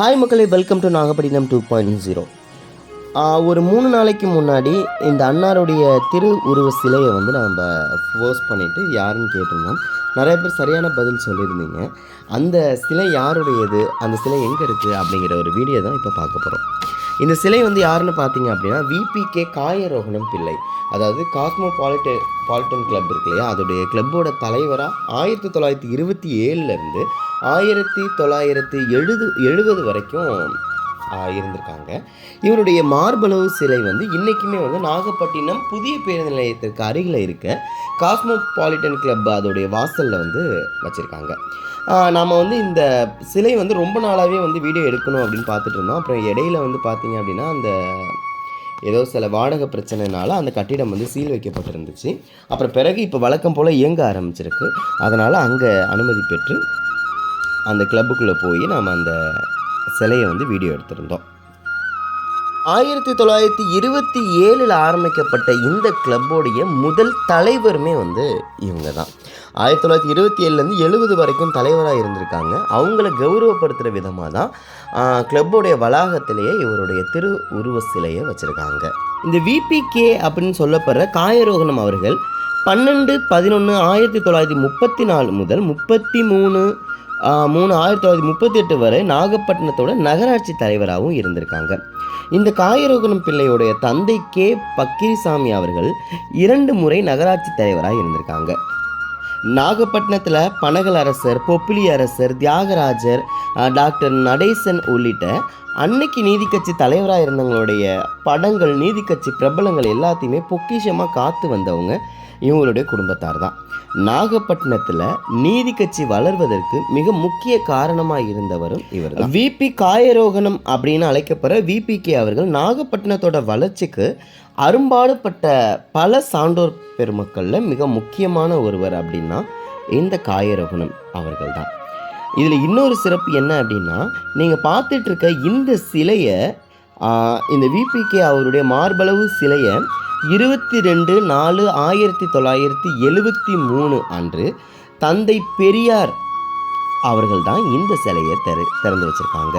Hi மக்களே. Welcome to Nagapattinam two point zero ஒரு மூணு நாளைக்கு முன்னாடி இந்த அன்னாருடைய திரு உருவ சிலையை வந்து நம்ம போஸ்ட் பண்ணிவிட்டு யாருன்னு கேட்டிருந்தோம் நிறைய பேர் சரியான பதில் சொல்லியிருந்தீங்க. அந்த சிலை யாருடையது? அந்த சிலை எங்கே இருக்குது அப்படிங்கிற ஒரு வீடியோ தான் இப்போ பார்க்க போகிறோம் இந்த சிலை வந்து யாருன்னு பார்த்தீங்க அப்படின்னா விபிகே காயரோகணம் பிள்ளை. அதாவது காஸ்மோ பாலிட்ட பாலிட்டன் கிளப் இருக்கு இல்லையா? அதோடைய கிளப்போட தலைவராக ஆயிரத்தி தொள்ளாயிரத்தி இருபத்தி ஏழுலேருந்து ஆயிரத்தி தொள்ளாயிரத்தி எழுது எழுபது வரைக்கும் இருந்திருக்காங்க. இவருடைய மார்பளவு சிலை வந்து இன்றைக்குமே வந்து நாகப்பட்டினம் புதிய பேருந்து நிலையத்திற்கு அருகில் இருக்க காஸ்மோபாலிட்டன் கிளப் அதோடைய வாசலில் வந்து வச்சுருக்காங்க. நாம் வந்து இந்த சிலை வந்து ரொம்ப நாளாகவே வந்து வீடியோ எடுக்கணும் அப்படின்னு பார்த்துட்டு இருந்தோம். அப்புறம் இடையில வந்து பார்த்தீங்க அப்படின்னா அந்த ஏதோ சில வாடகை பிரச்சனைனால அந்த கட்டிடம் வந்து சீல் வைக்கப்பட்டிருந்துச்சு. அப்புறம் பிறகு இப்போ வழக்கம் போல் இயங்க ஆரம்பிச்சிருக்கு. அதனால் அங்கே அனுமதி பெற்று அந்த கிளப்புக்குள்ளே போய் நாம் அந்த சிலையை வந்து வீடியோ எடுத்திருந்தோம். ஆயிரத்தி தொள்ளாயிரத்தி இருபத்தி ஏழில் ஆரம்பிக்கப்பட்ட இந்த கிளப்போடைய முதல் தலைவருமே வந்து இவங்க தான் ஆயிரத்தி தொள்ளாயிரத்தி இருபத்தி ஏழுலேருந்து எழுபது வரைக்கும் தலைவராக இருந்திருக்காங்க. அவங்கள கௌரவப்படுத்துகிற விதமாக தான் கிளப்போடைய வளாகத்திலேயே இவருடைய திரு உருவ சிலையை வச்சுருக்காங்க. இந்த விபிகே அப்படின்னு சொல்லப்படுற காயரோகணம் அவர்கள் பன்னெண்டு பதினொன்று ஆயிரத்தி தொள்ளாயிரத்தி முப்பத்தி நாலு முதல் முப்பத்தி மூணு மூணு ஆயிரத்தி தொள்ளாயிரத்தி முப்பத்தி எட்டு வரை நாகப்பட்டினத்தோட நகராட்சி தலைவராகவும் இருந்திருக்காங்க. இந்த காயரோகணம் பிள்ளையுடைய தந்தை கே. பக்கீரிசாமி அவர்கள் இரண்டு முறை நகராட்சி தலைவராக இருந்திருக்காங்க. நாகப்பட்டினத்தில் பனகல் அரசர் பொப்பிலி அரசர் தியாகராஜர் டாக்டர் நடேசன் உள்ளிட்ட அன்னைக்கு நீதிக்கட்சி தலைவராக இருந்தவங்களுடைய படங்கள் நீதிக்கட்சி பிரபலங்கள் எல்லாத்தையுமே பொக்கிஷமாக காத்து வந்தவங்க இவங்களுடைய குடும்பத்தார் தான். நாகப்பட்டினத்தில் நீதி கட்சி வளர்வதற்கு மிக முக்கிய காரணமாக இருந்தவரும் இவர் விபி காயரோகணம் அப்படின்னு அழைக்கப்படுற விபிகே அவர்கள் நாகப்பட்டினத்தோட வளர்ச்சிக்கு அரும்பாடுபட்ட பல சான்றோர் பெருமக்களில் மிக முக்கியமான ஒருவர் அப்படின்னா இந்த காயரோகணம் அவர்கள் தான். இதில் இன்னொரு சிறப்பு என்ன அப்படின்னா நீங்கள் பார்த்துட்ருக்க இந்த சிலையை இந்த விபிகே அவருடைய மார்பளவு சிலையை இருபத்தி ரெண்டு நாலு ஆயிரத்தி தொள்ளாயிரத்தி எழுபத்தி மூணு அன்று தந்தை பெரியார் அவர்கள் தான் இந்த சிலையை திற திறந்து வச்சிருக்காங்க.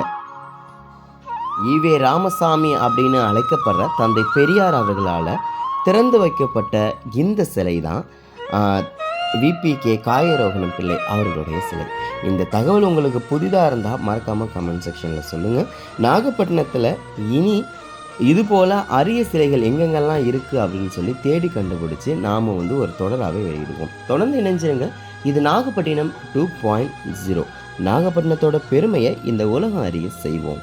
ஈவே ராமசாமி அப்படின்னு அழைக்கப்படுற தந்தை பெரியார் அவர்களால் திறந்து வைக்கப்பட்ட இந்த சிலை தான் விபிகே காயரோகணம் பிள்ளை அவர்களுடைய சிலை. இந்த தகவல் உங்களுக்கு புதிதாக இருந்தால் மறக்காமல் கமெண்ட் செக்ஷனில் சொல்லுங்கள் நாகப்பட்டினத்தில் இனி இது போல் அரிய சிலைகள் எங்கெங்கெல்லாம் இருக்குது அப்படின்னு சொல்லி தேடி கண்டுபிடிச்சி நாம் வந்து ஒரு தொடராகவே வெளியிடுவோம். தொடர்ந்து இணைஞ்சிருங்க இது நாகப்பட்டினம் டூ பாயிண்ட் ஜீரோ நாகப்பட்டினத்தோட பெருமையை இந்த உலகம் அறிய செய்வோம்.